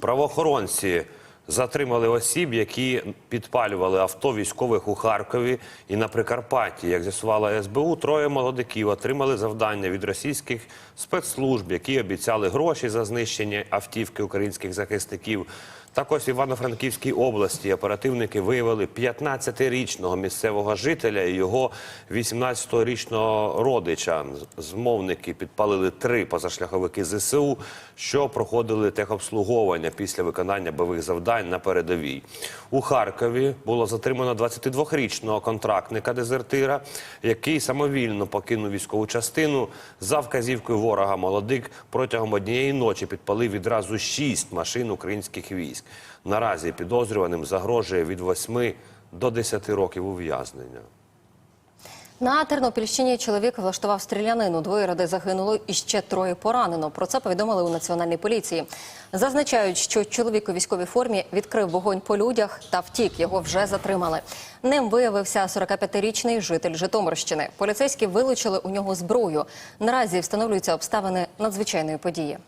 Правоохоронці затримали осіб, які підпалювали авто військових у Харкові і на Прикарпатті. Як з'ясувала СБУ, троє молодиків отримали завдання від російських спецслужб, які обіцяли гроші за знищення автівки українських захисників. Також в Івано-Франківській області оперативники виявили 15-річного місцевого жителя і його 18-річного родича. Змовники підпалили три позашляховики ЗСУ, що проходили техобслуговування після виконання бойових завдань на передовій. У Харкові було затримано 22-річного контрактника дезертира, який самовільно покинув військову частину. За вказівкою ворога молодик протягом однієї ночі підпалив відразу шість машин українських військ. Наразі підозрюваним загрожує від 8 до 10 років ув'язнення. На Тернопільщині чоловік влаштував стрілянину. Двоє людей загинуло і ще троє поранено. Про це повідомили у національній поліції. Зазначають, що чоловік у військовій формі відкрив вогонь по людях та втік. Його вже затримали. Ним виявився 45-річний житель Житомирщини. Поліцейські вилучили у нього зброю. Наразі встановлюються обставини надзвичайної події.